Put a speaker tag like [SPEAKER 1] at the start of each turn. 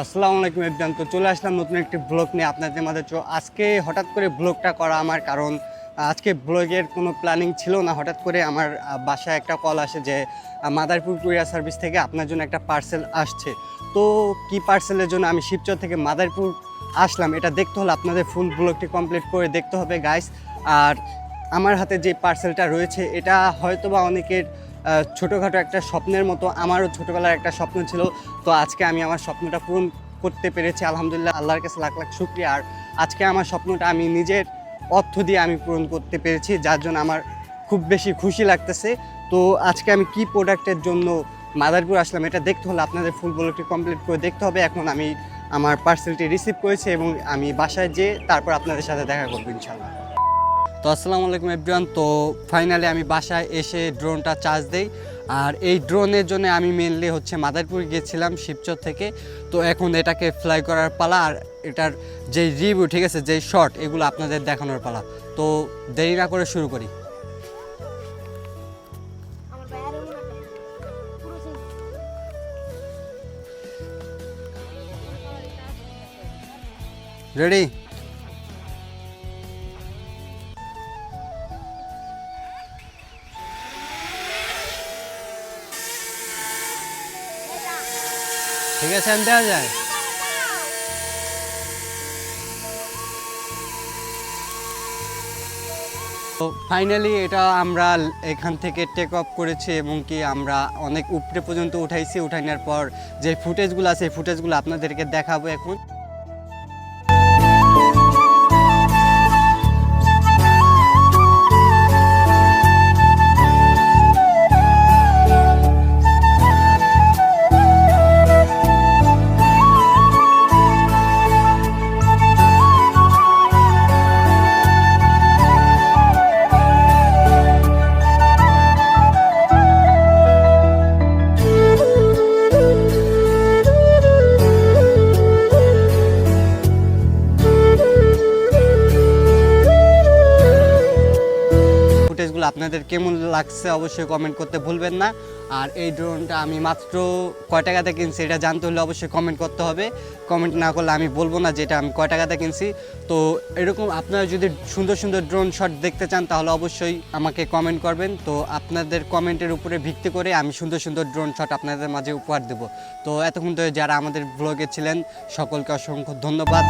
[SPEAKER 1] আসসালামু আলাইকুম একদম তো চলে আসলাম নতুন একটি ব্লগ নিয়ে আপনাদের মাঝে। আজকে হঠাৎ করে ব্লগটা করা আমার কারণ, আজকে ব্লগের কোনো প্ল্যানিং ছিল না। হঠাৎ করে আমার বাসায় একটা কল আসে যে মাদারপুর কুরিয়ার সার্ভিস থেকে আপনার জন্য একটা পার্সেল আসছে। তো কি পার্সেলের জন্য আমি শিবচর থেকে মাদারপুর আসলাম, এটা দেখতে হলে আপনাদের ফুল ব্লগটি কমপ্লিট করে দেখতে হবে গাইস আর আমার হাতে যে পার্সেলটা রয়েছে, এটা হয়তো বা অনেকের ছোটোখাটো একটা স্বপ্নের মতো, আমারও ছোটোবেলার একটা স্বপ্ন ছিল। তো আজকে আমি আমার স্বপ্নটা পূরণ করতে পেরেছি, আলহামদুলিল্লাহ, আল্লাহর কাছে লাখ লাখ শুক্রিয়া। আর আজকে আমার স্বপ্নটা আমি নিজের অর্থ দিয়ে আমি পূরণ করতে পেরেছি, যার জন্য আমার খুব বেশি খুশি লাগতেছে। তো আজকে আমি কি প্রোডাক্টের জন্য মাদারপুর আসলাম, এটা দেখতে হলে আপনাদের ফুল ব্লগটি কমপ্লিট করে দেখতে হবে। এখন আমি আমার পার্সেলটি রিসিভ করেছি এবং আমি বাসায় যেয়ে তারপর আপনাদের সাথে দেখা করব ইনশাল্লাহ তো আসসালামু আলাইকুম এভরিওয়ান তো ফাইনালি আমি বাসায় এসে ড্রোনটা চার্জ দেই। আর এই ড্রোনের জন্য আমি মেনলি হচ্ছে মাদারপুর গিয়েছিলাম শিবচর থেকে। তো এখন এটাকে ফ্লাই করার পালা আর এটার যেই রিভিউ ঠিক আছে যেই শর্ট এগুলো আপনাদের দেখানোর পালা। তো দেরি না করে শুরু করি। রেডি ঠিক আছে আমি দেওয়া যায়। তো ফাইনালি এটা আমরা এখান থেকে টেক অফ করেছি এবং কি আমরা অনেক উপরে পর্যন্ত উঠাইছি। উঠানোর পর যে ফুটেজগুলো আছে, এই ফুটেজগুলো আপনাদেরকে দেখাবো এখন। ফুটেজগুলো আপনাদের কেমন লাগছে অবশ্যই কমেন্ট করতে ভুলবেন না। আর এই ড্রোনটা আমি মাত্র কয় টাকাতে কিনছি এটা জানতে হলে অবশ্যই কমেন্ট করতে হবে। কমেন্ট না করলে আমি বলব না যেটা আমি কয় টাকাতে কিনছি। তো এরকম আপনারা যদি সুন্দর সুন্দর ড্রোন শট দেখতে চান তাহলে অবশ্যই আমাকে কমেন্ট করবেন। তো আপনাদের কমেন্টের উপরে ভিত্তি করে আমি সুন্দর সুন্দর ড্রোন শট আপনাদের মাঝে উপহার দেবো। তো এতক্ষণ ধরে যারা আমাদের ব্লগে ছিলেন, সকলকে অসংখ্য ধন্যবাদ।